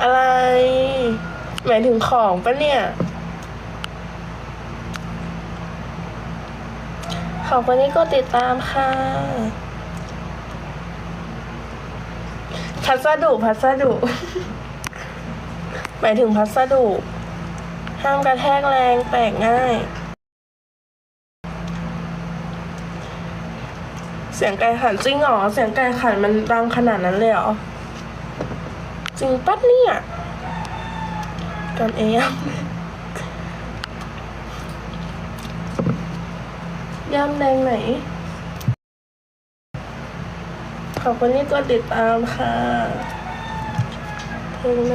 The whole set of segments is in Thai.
อะไร หมายถึงของปะเนี่ย ขอบคุณที่กดติดตามค่ะ พัสดุพัสดุ หมายถึงพัสดุ ห้ามกระแทกแรงแตกง่าย เสียงไก่ขันจริงเหรอ เสียงไก่ขันมันดังขนาดนั้นเลยเหรอ จริงปั๊ดเนี่ยกันเองยำแดงไหน ขอบคุณที่กดติดตามค่ะเพลงไหน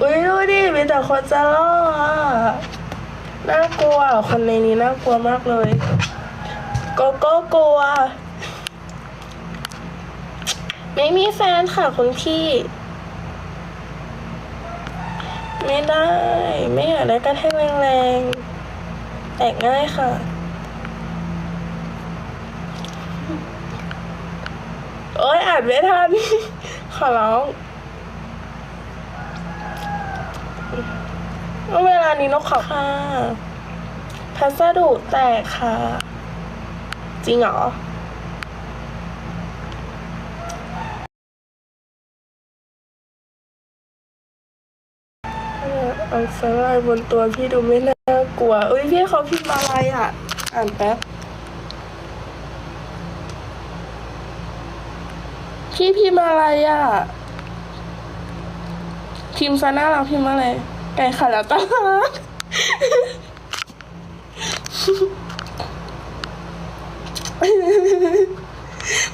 อุ้ยดูดิมีแต่คนจะล่อน่ากลัว คนในนี้น่ากลัวมากเลย โกโก้กลัว ไม่มีแฟนค่ะคุณพี่ ไม่ได้ ไม่อยากได้กระแทกแรงๆแตกง่ายค่ะ โอ๊ยอ่านไม่ทัน ขอร้อง เวลานี้นกขาค่ะพัสดุแตกค่ะ จริงเหรอ อักษรลายบนตัวพี่ดูไม่น่ากลัวเอ้ยพี่เขาพิมพ์อะไรอะ อ่านแป๊บ พี่พิมพ์อะไรอะพิมพ์ซะน่าเรักพิมพ์อะไร ไก่ขันแล้วตา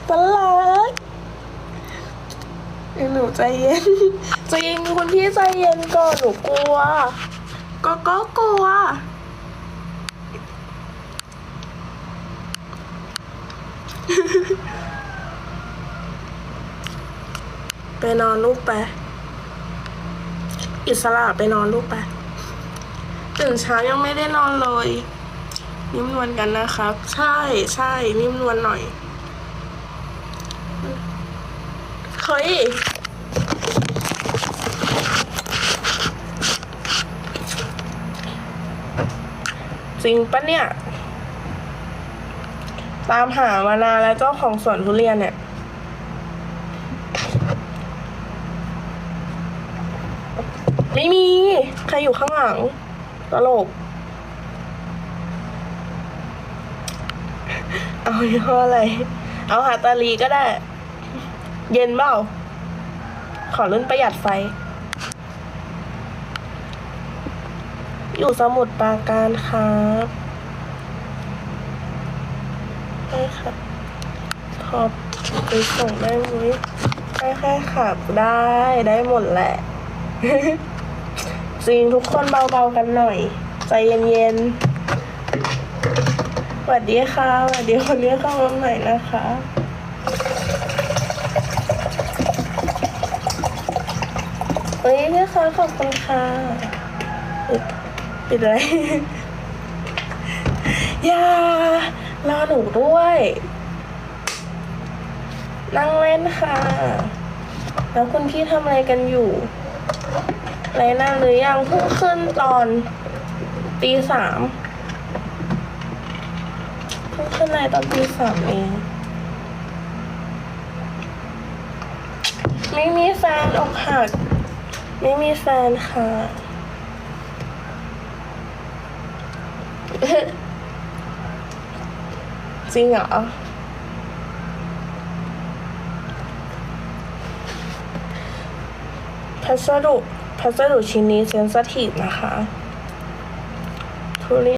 ตลกเอ้ยหนูใจเย็น จเย็นคุณพี่ใจเย็นก่อนหนูกลัว ก็ก็กลัว ไปนอนลูกไป อิสระไปนอนลูกไป ตื่นเช้ายังไม่ได้นอนเลย นิ่มนวลกันนะครับ ใช่ใช่นิ่มนวลหน่อย เฮ้ย จริงปะเนี่ย ตามหามานานแล้วเจ้าของสวนทุเรียนเนี่ยไม่มี ใครอยู่ข้างหลัง ตลก เอายี่ห้ออะไร เอาหาตาลีก็ได้ เย็นเปล่า ขอรุ่นประหยัดไฟ อยู่สมุดปราการครับใช่ครับขอบไปส่งได้ไหมใช่แค่ขับได้ได้หมดแหละจริงทุกคนเบาๆกันหน่อย ใจเย็นๆสวัสดีค่ะสวัสดีคนนี้เข้ามาใหม่นะคะเฮ้ยพี่คะขอบคุณค่ะ ปิดปิดเลย อย่ารอหนูด้วย นั่งเล่นค่ะ แล้วคุณพี่ทำอะไรกันอยู่ไรนั่งหรือยังเพิ่งขึ้นตอนตีสามเพิ่งขึ้นไลน์ตอนตีสามเอง ไม่มีแฟนอกหัก ไม่มีแฟนค่ะ จริงเหรอ พัสดุ พัสดุชิ้นนี้เซนสทีฟนะคะทุเรียน